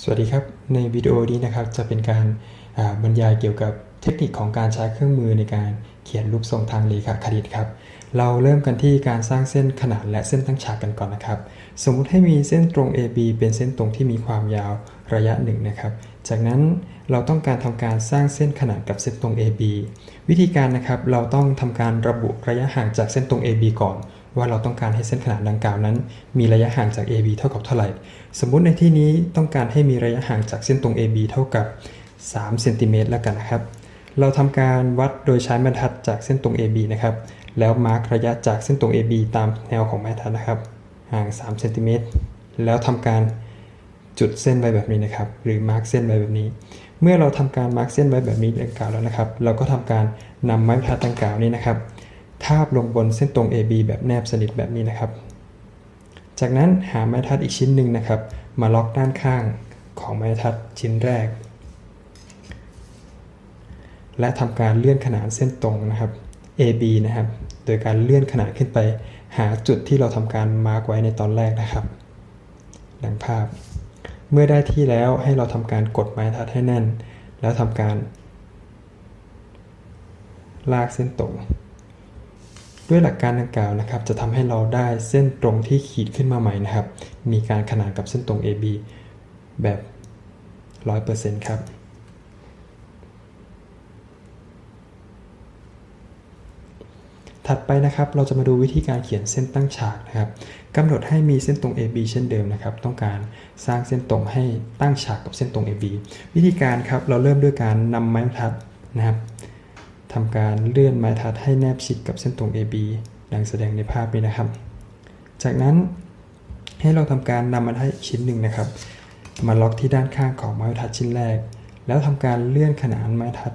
สวัสดีครับ ในวิดีโอนี้นะครับจะเป็นการาบรรยายเกี่ยวกับเทคนิคของการใช้เครื่องมือในการเขียนรูปทรงทางเรขาคณิตครับ เราเริ่มกันที่การสร้างเส้นขนานและเส้นตั้งฉากกันก่อนนะครับ สมมุติให้มีเส้นตรง AB เป็นเส้นตรงที่มีความยาวระยะหนึ่งนะครับ จากนั้นเราต้องการทำการสร้างเส้นขนานกับเส้นตรง AB วิธีการนะครับเราต้องทำการระบุระยะห่างจากเส้นตรง AB ก่อน ว่าเราต้องการให้เส้นขนานดังกล่าวนั้น มีระยะห่างจาก AB เท่ากับเท่าไหร่ สมมุติในที่นี้ต้องการให้มีระยะห่างจากเส้นตรง AB เท่ากับ3เซนติเมตรแล้วกันนะครับ เราทำการวัดโดยใช้บรรทัดจากเส้นตรง AB นะครับ แล้วมาร์กระยะจากเส้นตรง AB ตามแนวของบรรทัดนะครับ ห่าง3เซนติเมตร แล้วทำการจุดเส้นไว้แบบนี้นะครับ หรือมาร์กเส้นไว้แบบนี้ เมื่อเราทำการมาร์กเส้นไว้แบบนี้ดังกล่าวแล้วนะครับ เราก็ทำการนำไม้บรรทัดดังกล่าวนี้นะครับ ทาบลงบนเส้นตรง AB แบบแนบสนิทแบบนี้นะครับ จากนั้นหาไม้ทัดอีกชิ้นหนึ่งนะครับ มาล็อกด้านข้างของไม้ทัดชิ้นแรก และทำการเลื่อนขนานเส้นตรงนะครับ AB นะครับ โดยการเลื่อนขนานขึ้นไป หาจุดที่เราทำการมาร์กไว้ในตอนแรกนะครับดังภาพ เมื่อได้ที่แล้วให้เราทำการกดไม้ทัดให้แน่น แล้วทำการลากเส้นตรง ด้วยหลักการดังกล่าวนะครับ จะทำให้เราได้เส้นตรงที่ขีดขึ้นมาใหม่นะครับ มีการขนานกับเส้นตรง AB แบบ 100%ครับถัดไปนะครับ เราจะมาดูวิธีการเขียนเส้นตั้งฉากนะครับกำหนดให้มีเส้นตรง AB เช่นเดิมนะครับ ต้องการสร้างเส้นตรงให้ตั้งฉากกับเส้นตรง AB วิธีการครับ เราเริ่มด้วยการนำไม้บรรทัดนะครับ ทำการเลื่อนไม้ทัดให้แนบชิดกับเส้นตรง AB ดังแสดงในภาพนี้นะครับ จากนั้นให้เราทำการนำมันให้ชิ้นหนึ่งนะครับ มาล็อกที่ด้านข้างของไม้ทัดชิ้นแรก แล้วทำการเลื่อนขนานไม้ทัด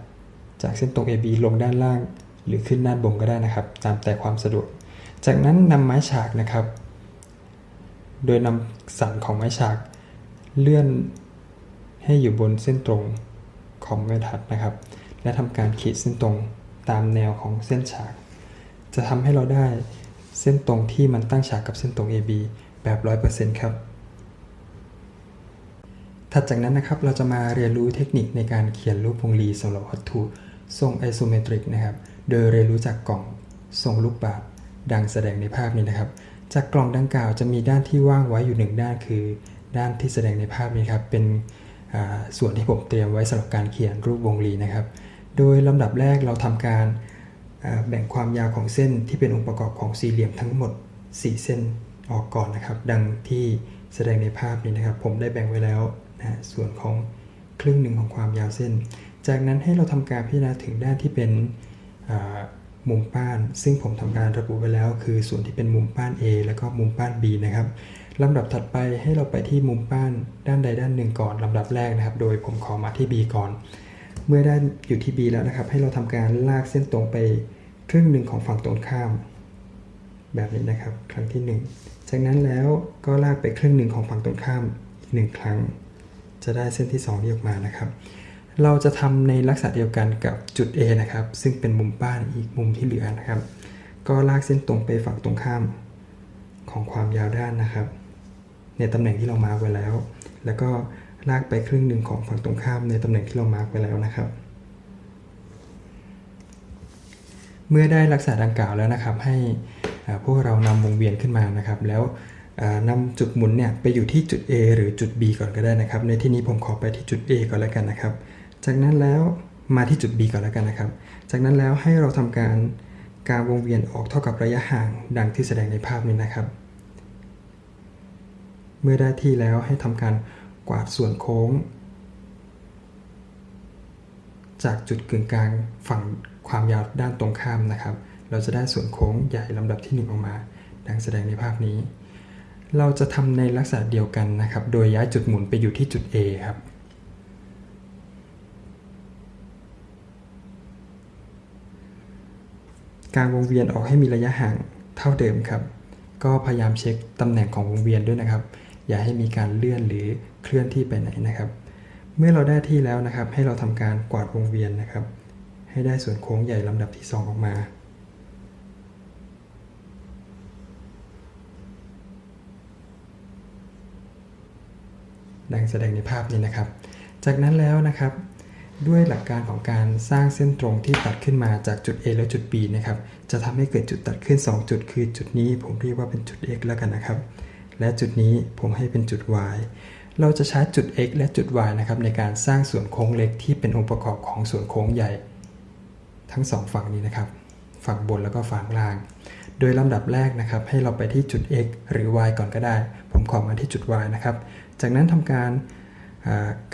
จากเส้นตรง AB ลงด้านล่าง หรือขึ้นด้านบนก็ได้นะครับ ตามแต่ความสะดวก จากนั้นนำไม้ฉากนะครับ โดยนำสันของไม้ฉาก เลื่อนให้อยู่บนเส้นตรงของไม้ทัดนะครับ และทำการขีดเส้นตรงตามแนวของเส้นฉาก จะทำให้เราได้เส้นตรงที่มันตั้งฉากกับเส้นตรง AB แบบ 100%ครับ ถัดจากนั้นนะครับเราจะมาเรียนรู้เทคนิคในการเขียนรูปวงรีสำหรับวัตถุทรงไอโซเมตริกนะครับ โดยเรียนรู้จากกล่องทรงลูกบาศก์ดังแสดงในภาพนี้นะครับ จากกล่องดังกล่าวจะมีด้านที่ว่างไว้อยู่หนึ่งด้านคือ ด้านที่แสดงในภาพนี้ครับ เป็นส่วนที่ผมเตรียมไว้สำหรับการเขียนรูปวงรีนะครับ โดยลำดับแรกเราทำการแบ่งความยาวของเส้นที่เป็นองค์ประกอบของสี่เหลี่ยมทั้งหมด 4 เส้นออกก่อนนะครับ ดังที่แสดงในภาพนี้นะครับ ผมได้แบ่งไว้แล้วนะส่วนของครึ่งหนึ่งของความยาวเส้น จากนั้นให้เราทำการพิจารณาถึงด้านที่เป็นมุมป้าน ซึ่งผมทำการระบุไว้แล้ว คือส่วนที่เป็นมุมป้าน A แล้วก็มุมป้าน B นะครับลำดับถัดไปให้เราไปที่มุมป้านด้านใดด้านหนึ่งก่อนลำดับแรกนะครับ โดยผมขอมาที่ B ก่อน เมื่อได้อยู่ที่ B แล้วนะครับ ให้เราทำการลากเส้นตรงไปครึ่งหนึ่งของฝั่งตรงข้าม แบบนี้นะครับ ครั้งที่ 1 จากนั้นแล้วก็ลากไปครึ่งหนึ่งของฝั่งตรงข้ามอีกหนึ่งครั้ง จะได้เส้นที่2นี้ออกมานะครับ เราจะทำในลักษณะเดียวกันกับจุด A นะครับ ซึ่งเป็นมุมป้านอีกมุมที่เหลือนะครับ ก็ลากเส้นตรงไปฝั่งตรงข้าม ของความยาวด้านนะครับ ในตำแหน่งที่เรามาไว้แล้ว แล้วก็ ลากไปครึ่งหนึ่งของฝั่งตรงข้ามในตำแหน่งที่เรามาร์กไว้แล้วนะครับ เมื่อได้ลักษณะดังกล่าวแล้วนะครับ ให้พวกเรานำวงเวียนขึ้นมานะครับ แล้วนำจุดหมุนเนี่ยไปอยู่ที่จุด A หรือจุด B ก่อนก็ได้นะครับ ในที่นี้ผมขอไปที่จุด A ก่อนแล้วกันนะครับ จากนั้นแล้วมาที่จุด B ก่อนแล้วกันนะครับ จากนั้นแล้วให้เราทำการกางวงเวียนออกเท่ากับระยะห่างดังที่แสดงในภาพนี้นะครับ เมื่อได้ที่แล้วให้ทำการ กวาดส่วนโค้ง จากจุดกึ่งกลางฝั่งความยาวด้านตรงข้ามนะครับ เราจะได้ส่วนโค้งใหญ่ลำดับที่ 1 ออกมา ดังแสดงในภาพนี้ เราจะทำในลักษณะเดียวกันนะครับ โดยย้ายจุดหมุนไปอยู่ที่จุด A ครับการวงเวียนออกให้มีระยะห่างเท่าเดิมครับ ก็พยายามเช็คตำแหน่งของวงเวียนด้วยนะครับ อย่าให้มีการเลื่อนหรือเคลื่อนที่ไปไหนนะครับ เมื่อเราได้ที่แล้วนะครับ ให้เราทำการกวาดวงเวียนนะครับ ให้ได้ส่วนโค้งใหญ่ลำดับที่ 2 ออกมา ดังแสดงในภาพนี้นะครับ จากนั้นแล้วนะครับด้วยหลักการของการสร้างเส้นตรงที่ตัดขึ้นมาจากจุด A และจุด B นะครับ จะทำให้เกิดจุดตัดขึ้น 2 จุดคือจุดนี้ผมเรียกว่าเป็นจุด X แล้วกันนะครับ และจุดนี้ผมให้เป็นจุด Y เราจะใช้จุด X และจุด Y นะครับในการสร้างส่วนโค้งเล็กที่เป็นองค์ประกอบของส่วนโค้งใหญ่ ทั้งสองฝั่งนี้นะครับ ฝั่งบนแล้วก็ฝั่งล่าง โดยลำดับแรกนะครับ ให้เราไปที่จุด x หรือ y ก่อนก็ได้ ผมขอมาที่จุด y นะครับ จากนั้นทำการ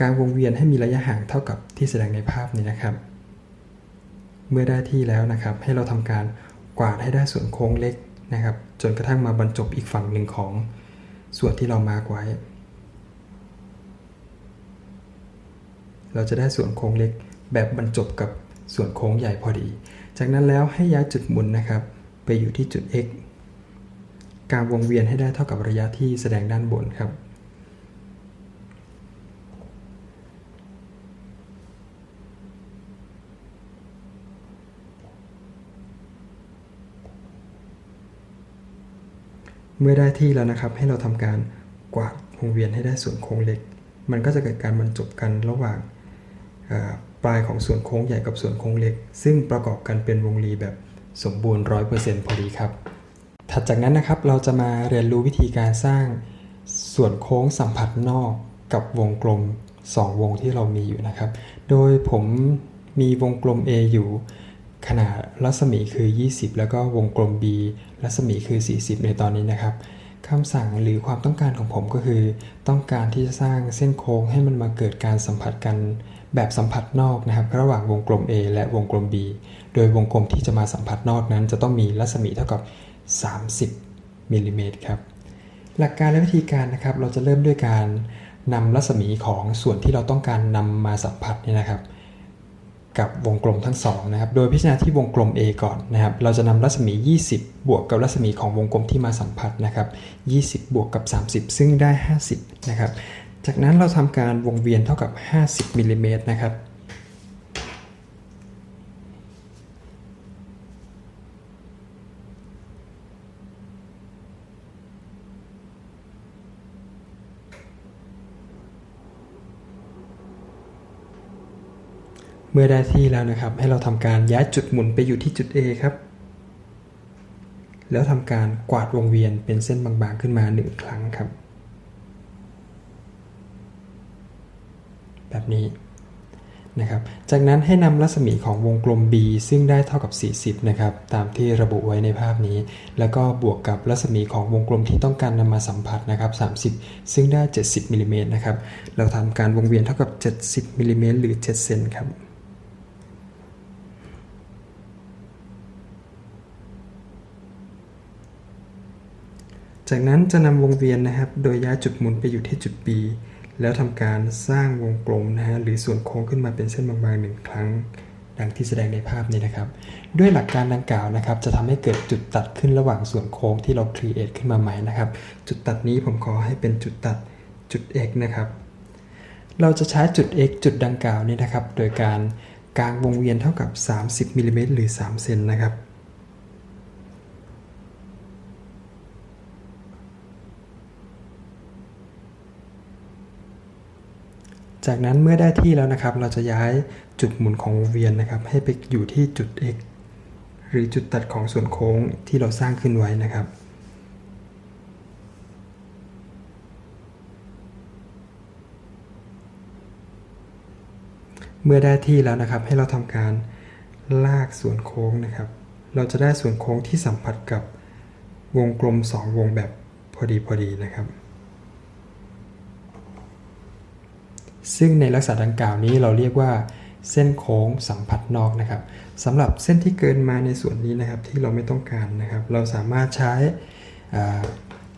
การวงเวียนให้มีระยะห่างเท่ากับที่แสดงในภาพนี้นะครับ เมื่อได้ที่แล้วนะครับ ให้เราทำการกวาดให้ได้ส่วนโค้งเล็กนะครับ จนกระทั่งมาบรรจบอีกฝั่งหนึ่งของ ส่วนที่เรามาร์กไว้ เราจะได้ส่วนโค้งเล็กแบบบรรจบกับส่วนโค้งใหญ่พอดี จากนั้นแล้วให้ย้ายจุดหมุนนะครับ ไปอยู่ที่จุด x การวงเวียนให้ได้เท่ากับระยะที่แสดงด้านบนครับ เมื่อได้ที่แล้วนะครับ ให้เราทำการกวาดวงเวียนให้ได้ส่วนโค้งเล็ก มันก็จะเกิดการบรรจบกันระหว่างปลายของส่วนโค้งใหญ่กับส่วนโค้งเล็ก ซึ่งประกอบกันเป็นวงรีแบบสมบูรณ์ 100%พอดีครับ ถัดจากนั้นนะครับเราจะมาเรียนรู้วิธีการสร้างส่วนโค้งสัมผัสนอกกับวงกลม 2 วงที่เรามีอยู่นะครับ โดยผมมีวงกลม A อยู่ ขนาดรัศมีคือ 20 แล้วก็วงกลม B รัศมีคือ 40 ในตอนนี้นะครับคำสั่งหรือความต้องการของผมก็คือ ต้องการที่จะสร้างเส้นโค้งให้มันมาเกิดการสัมผัสกันแบบสัมผัสนอกนะครับ ระหว่างวงกลม A และวงกลม B โดยวงกลมที่จะมาสัมผัสนอกนั้น จะต้องมีรัศมีเท่ากับ 30มิลลิเมตรครับหลักการและวิธีการนะครับเราจะเริ่มด้วยการนำรัศมีของส่วนที่เราต้องการนำมาสัมผัสเนี่ยนะครับ กับวงกลมทั้งสองนะครับ โดยพิจารณาที่วงกลม A ก่อนนะครับ เราจะนำรัศมี 20 บวกกับรัศมีของวงกลมที่มาสัมผัสนะครับ 20 บวกกับ 30 ซึ่งได้ 50 นะครับ จากนั้นเราทำการวงเวียนเท่ากับ 50มิลลิเมตรนะครับ เมื่อได้ที่แล้วนะครับ ให้เราทำการย้ายจุดหมุนไปอยู่ที่จุด A ครับ แล้วทำการกวาดวงเวียนเป็นเส้นบางๆขึ้นมาหนึ่งครั้งครับ แบบนี้นะครับ จากนั้นให้นำรัศมีของวงกลม B ซึ่งได้เท่ากับ 40 นะครับ ตามที่ระบุไว้ในภาพนี้ แล้วก็บวกกับรัศมีของวงกลมที่ต้องการนำมาสัมผัสนะครับ 30 ซึ่งได้ 70มิลลิเมตรนะครับ เราทำการวงเวียนเท่ากับ 70มิลลิเมตรหรือ 7 เซนครับ จากนั้นจะนำวงเวียนนะครับ โดยย้ายจุดหมุนไปอยู่ที่จุด B แล้วทำการสร้างวงกลมนะฮะหรือส่วนโค้งขึ้นมาเป็นเส้นบางๆหนึ่งครั้ง ดังที่แสดงในภาพนี้นะครับ ด้วยหลักการดังกล่าวนะครับ จะทำให้เกิดจุดตัดขึ้นระหว่างส่วนโค้งที่เราครีเอทขึ้นมาใหม่นะครับ จุดตัดนี้ผมขอให้เป็นจุดตัดจุด x นะครับ เราจะใช้จุด x จุดดังกล่าวนี้นะครับ โดยการกางวงเวียนเท่ากับ 30มิลลิเมตรหรือ3เซนนะครับ จากนั้นเมื่อได้ที่แล้วนะครับ เราจะย้ายจุดหมุนของวงเวียนนะครับ ให้ไปอยู่ที่จุด x หรือจุดตัดของส่วนโค้งที่เราสร้างขึ้นไว้นะครับ เมื่อได้ที่แล้วนะครับ ให้เราทำการลากส่วนโค้งนะครับ เราจะได้ส่วนโค้งที่สัมผัสกับวงกลม 2 วงแบบพอดีพอดีนะครับ ซึ่งในลักษณะดังกล่าวนี้เราเรียกว่าเส้นโค้งสัมผัสนอกนะครับสำหรับเส้นที่เกินมาในส่วนนี้นะครับที่เราไม่ต้องการนะครับ เราสามารถใช้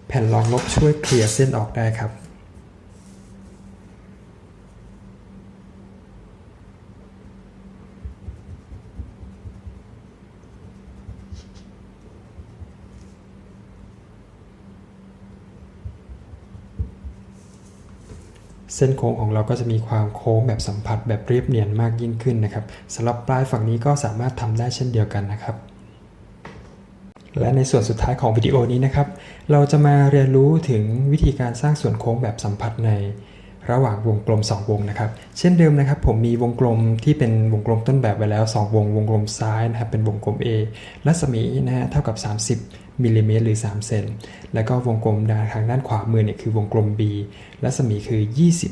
แผ่นรองลบช่วยเคลียร์เส้นออกได้ครับ เส้นโค้งของเราก็จะมีความโค้งแบบสัมผัสแบบเรียบเนียนมากยิ่งขึ้นนะครับสำหรับปลายฝั่งนี้ก็สามารถทำได้เช่นเดียวกันนะครับ และในส่วนสุดท้ายของวิดีโอนี้นะครับ เราจะมาเรียนรู้ถึงวิธีการสร้างส่วนโค้งแบบสัมผัสใน ระหว่างวงกลม 2 วงนะครับ เช่นเดิมนะครับ ผมมีวงกลมที่เป็นวงกลมต้นแบบไว้แล้ว 2 วง วงกลมซ้ายนะครับ เป็นวงกลม A รัศมีนะฮะเท่ากับ 30มิลลิเมตรหรือ 3 เซน แล้วก็วงกลมด้านทางด้านขวามือเนี่ยคือวงกลม B รัศมีคือ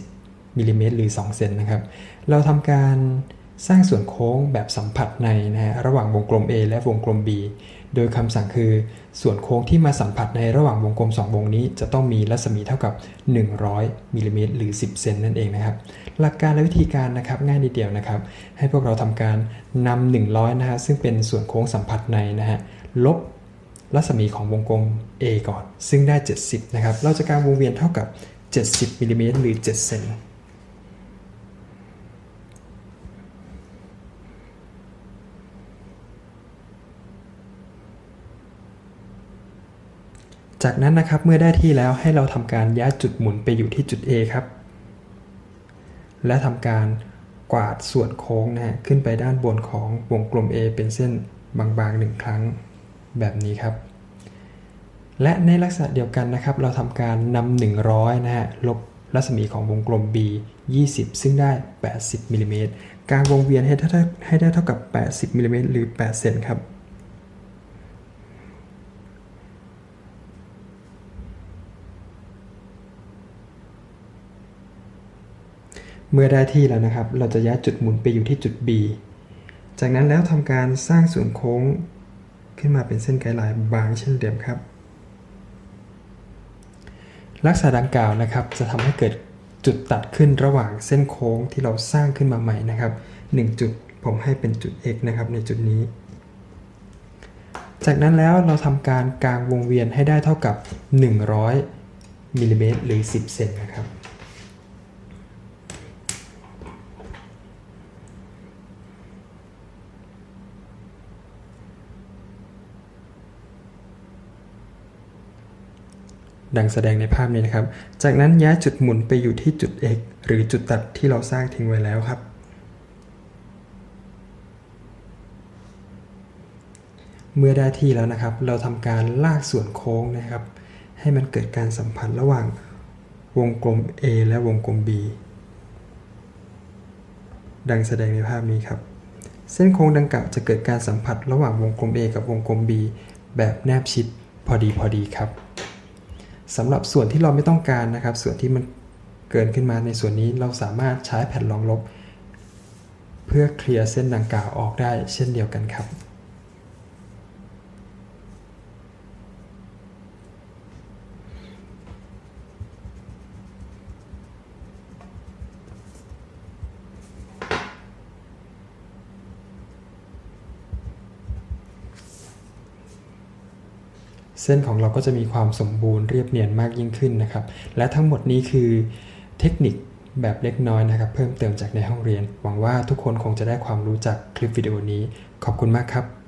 20มิลลิเมตรหรือ 2 เซนนะครับ เราทำการสร้างส่วนโค้งแบบสัมผัสในนะฮะระหว่างวงกลม A และวงกลม B โดยคำสั่งคือ ส่วนโค้งที่มาสัมผัสในระหว่างวงกลม 2 วงนี้จะต้องมีรัศมีเท่ากับ 100มิลลิเมตรหรือ 10 เซนนั่นเองนะครับ หลักการและวิธีการนะครับง่ายนิดเดียวนะครับ ให้พวกเราทำการนำ100นะฮะซึ่งเป็นส่วนโค้งสัมผัสในนะฮะลบรัศมีของวงกลม A ก่อน ซึ่งได้ 70 นะครับ เราจะการวงเวียนเท่ากับ 70มิลลิเมตรหรือ 7 เซน จากนั้นนะครับเมื่อได้ที่แล้วให้เราทำการย้ายจุดหมุนไปอยู่ที่จุด A ครับ และทำการกวาดส่วนโค้งนะฮะขึ้นไปด้านบนของวงกลม A เป็นเส้นบางๆหนึ่งครั้งแบบนี้ครับ และในลักษณะเดียวกันนะครับ เราทำการนำ100 นะฮะลบรัศมีของวงกลม B 20 ซึ่งได้ 80มิลลิเมตรกลางวงเวียนให้ได้ให้ได้เท่ากับ 80มิลลิเมตรหรือ8เซนครับ เมื่อได้ที่แล้วนะครับ เราจะย้ายจุดหมุนไปอยู่ที่จุด B จากนั้นแล้วทำการสร้างส่วนโค้งขึ้นมาเป็นเส้นไกด์ไลน์บางเช่นเดิมครับ ลักษณะดังกล่าวนะครับ จะทำให้เกิดจุดตัดขึ้นระหว่างเส้นโค้งที่เราสร้างขึ้นมาใหม่นะครับ 1 จุดผมให้เป็นจุด x นะครับในจุดนี้ จากนั้นแล้วเราทำการกางวงเวียนให้ได้เท่ากับ 100มิลลิเมตรหรือ 10 เซนนะครับ ดังแสดงในภาพนี้นะครับ จากนั้นย้ายจุดหมุนไปอยู่ที่จุด x หรือจุดตัดที่เราสร้างทิ้งไว้แล้วครับ เมื่อได้ที่แล้วนะครับ เราทำการลากส่วนโค้งนะครับ ให้มันเกิดการสัมพันธ์ระหว่างวงกลม A และวงกลม B ดังแสดงในภาพนี้ครับ เส้นโค้งดังกล่าวจะเกิดการสัมผัสระหว่างวงกลม A กับวงกลม B แบบแนบชิดพอดีพอดีครับ สำหรับส่วนที่เราไม่ต้องการนะครับ ส่วนที่มันเกินขึ้นมาในส่วนนี้เราสามารถใช้แผ่นรองลบ เพื่อเคลียร์เส้นดังกล่าวออกได้เช่นเดียวกันครับ เส้นของเราก็จะมีความสมบูรณ์เรียบเนียนมากยิ่งขึ้นนะครับ และทั้งหมดนี้คือเทคนิคแบบเล็กน้อยนะครับ เพิ่มเติมจากในห้องเรียน หวังว่าทุกคนคงจะได้ความรู้จากคลิปวิดีโอนี้ ขอบคุณมากครับ